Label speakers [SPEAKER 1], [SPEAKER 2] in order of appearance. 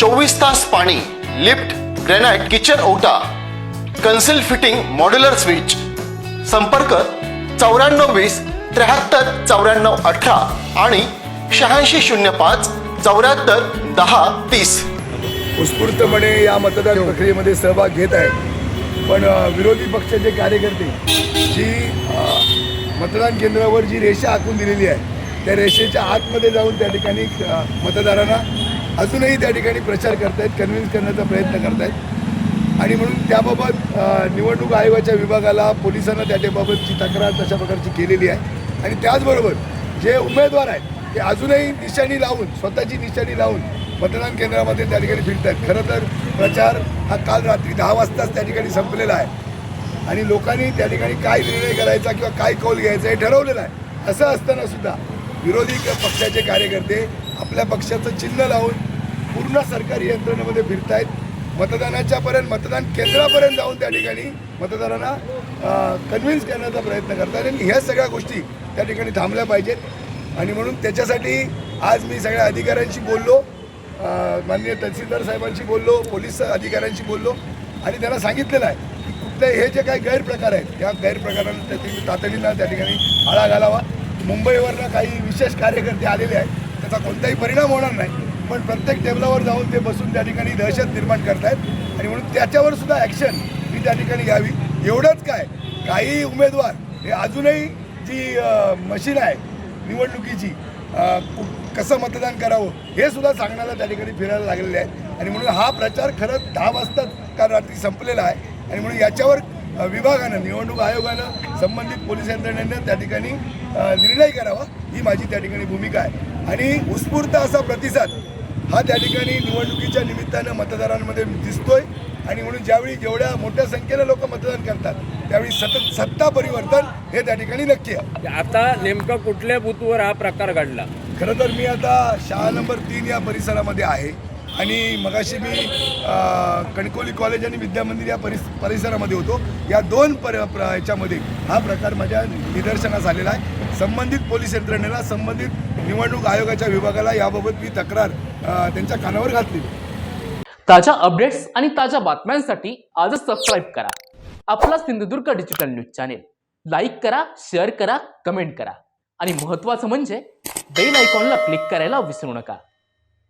[SPEAKER 1] चोवीस तास पाणी लिफ्ट ग्रॅनाइट किचन ओटा कन्सिल फिटिंग मॉड्युलर स्विच. संपर्क चौऱ्याण्णव वीस त्र्याहत्तर चौऱ्याण्णव अठरा आणि शहाऐंशी शून्य पाच चौऱ्याहत्तर दहा तीस.
[SPEAKER 2] उत्स्फूर्तपणे या मतदान प्रक्रियेमध्ये सहभाग घेत आहेत. पण विरोधी पक्षाचे कार्यकर्ते जी मतदान केंद्रावर जी रेषा आखून दिलेली आहे त्या रेषेच्या आतमध्ये जाऊन त्या ठिकाणी मतदारांना अजूनही त्या ठिकाणी प्रचार करतायत कन्व्हिन्स करण्याचा प्रयत्न करतायत. आणि म्हणून त्याबाबत निवडणूक आयोगाच्या विभागाला पोलिसांना त्याच्याबाबतची तक्रार तशा प्रकारची केलेली आहे. आणि त्याचबरोबर जे उमेदवार आहेत ते अजूनही निशाणी लावून स्वतःची निशाणी लावून मतदान केंद्रामध्ये त्या ठिकाणी फिरत आहेत खरं तर प्रचार हा काल रात्री दहा वाजताच त्या ठिकाणी संपलेला आहे. आणि लोकांनी त्या ठिकाणी काय निर्णय करायचा किंवा काय कौल घ्यायचा हे ठरवलेलं आहे. असं असताना सुद्धा विरोधी पक्षाचे कार्यकर्ते आपल्या पक्षाचं चिन्ह लावून पूर्ण सरकारी यंत्रणेमध्ये फिरतायत. मतदानाच्या पर्यंत मतदान केंद्रापर्यंत जाऊन त्या ठिकाणी मतदारांना कन्व्हिन्स करण्याचा प्रयत्न करतात. आणि ह्या सगळ्या गोष्टी त्या ठिकाणी थांबल्या पाहिजेत. आणि म्हणून त्याच्यासाठी आज मी सगळ्या अधिकाऱ्यांशी बोललो माननीय तहसीलदार साहेबांशी बोललो पोलीस अधिकाऱ्यांशी बोललो. आणि त्यांना सांगितलेलं आहे की कुठले हे जे काही गैरप्रकार आहेत त्या गैरप्रकारांना त्याची तातडीनं त्या ठिकाणी आळा घालावा. मुंबईवरनं काही विशेष कार्यकर्ते आलेले आहेत. त्याचा कोणताही परिणाम होणार नाही. पण प्रत्येक टेबलावर जाऊन ते बसून त्या ठिकाणी दहशत निर्माण करतायत. आणि म्हणून त्याच्यावर सुद्धा ॲक्शन ही त्या ठिकाणी घ्यावी. एवढंच काय काही उमेदवार हे अजूनही जी मशीन आहे निवडणुकीची कसं मतदान करावं हे सुद्धा सांगण्याला त्या ठिकाणी फिरायला लागलेले आहे आणि म्हणून हा प्रचार खरंच दहा वाजताच काल रात्री संपलेला आहे. आणि म्हणून याच्यावर विभागानं निवडणूक आयोगानं संबंधित पोलीस यंत्रणेनं त्या ठिकाणी निर्णय करावा ही माझी त्या ठिकाणी भूमिका आहे. आणि उत्स्फूर्त असा प्रतिसाद हा त्या ठिकाणी निवडणुकीच्या निमित्तानं मतदारांमध्ये दिसतोय. आणि म्हणून ज्यावेळी जेवढ्या मोठ्या संख्येनं लोक मतदान करतात त्यावेळी सतत सत्ता परिवर्तन हे त्या ठिकाणी नक्की आहे.
[SPEAKER 3] आता नेमका कुठल्या बूथवर हा प्रकार घडला?
[SPEAKER 2] खरं तर मी आता शाळा नंबर तीन या परिसरामध्ये आहे. आणि मगाशी मी कणकोली कॉलेज आणि विद्यामंदिर या परिस परिसरामध्ये होतो. या दोन पर याच्यामध्ये हा प्रकार माझ्या निदर्शनास आलेला आहे. संबंधित पोलीस यंत्रणेला संबंधित निवडणूक आयोगाच्या विभागाला याबाबत मी तक्रार त्यांच्या कानावर घातली.
[SPEAKER 4] ताज्या अपडेट्स आणि ताज्या बातम्यांसाठी आजच सबस्क्राईब करा. आपला Sindhudurg digital news channel. Like करा शेअर करा कमेंट करा. आणि महत्त्वाचं म्हणजे बेल आयकॉनला क्लिक करायला विसरू नका.